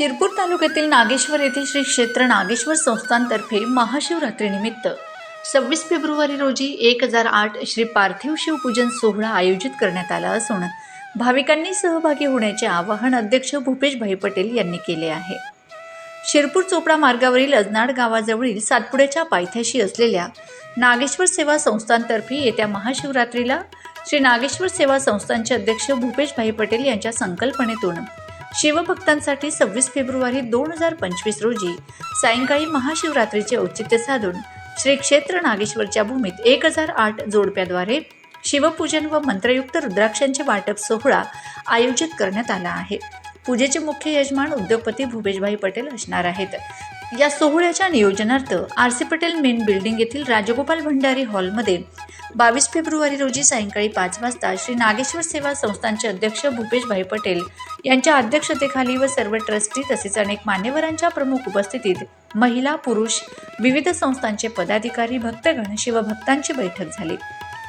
शिरपूर तालुक्यातील नागेश्वर येथील श्री क्षेत्र नागेश्वर संस्थांतर्फे महाशिवरात्रीनिमित्त सव्वीस फेब्रुवारी रोजी एक हजार आठ श्री पार्थिव शिवपूजन सोहळा आयोजित करण्यात आला असून भाविकांनी सहभागी होण्याचे आवाहन अध्यक्ष भूपेशभाई पटेल यांनी केले आहे. शिरपूर चोपडा मार्गावरील अजनाड गावाजवळील सातपुड्याच्या पायथ्याशी असलेल्या नागेश्वर सेवा संस्थांतर्फे येत्या महाशिवरात्रीला श्री नागेश्वर सेवा संस्थांचे अध्यक्ष भूपेशभाई पटेल यांच्या संकल्पनेतून शिवभक्तांसाठी सव्वीस फेब्रुवारी दोन हजार पंचवीस रोजी सायंकाळी महाशिवरात्रीचे औचित्य साधून श्री क्षेत्र नागेश्वरच्या भूमीत एक हजार आठ जोडप्याद्वारे शिवपूजन व मंत्रयुक्त रुद्राक्षांचे वाटप सोहळा आयोजित करण्यात आला आहे. पूजेचे मुख्य यजमान उद्योगपती भूपेशभाई पटेल असणार आहेत. या सोहळ्याच्या नियोजनार्थ R C Patel main building येथील राजगोपाल भंडारी हॉलमध्ये बावीस फेब्रुवारी रोजी सायंकाळी पाच वाजता श्री नागेश्वर सेवा संस्थांचे अध्यक्ष भूपेशभाई पटेल यांच्या अध्यक्षतेखाली व सर्व ट्रस्टी तसेच अनेक मान्यवरांच्या प्रमुख उपस्थितीत महिला पुरुष विविध संस्थांचे पदाधिकारी भक्तगण शिवभक्तांची बैठक झाली.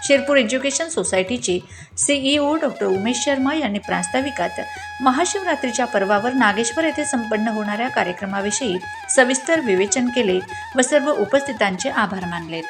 शिरपूर एज्युकेशन सोसायटीचे सीईओ डॉक्टर उमेश शर्मा यांनी प्रास्ताविकात महाशिवरात्रीच्या पर्वावर नागेश्वर येथे संपन्न होणाऱ्या कार्यक्रमाविषयी सविस्तर विवेचन केले व सर्व उपस्थितांचे आभार मानलेत.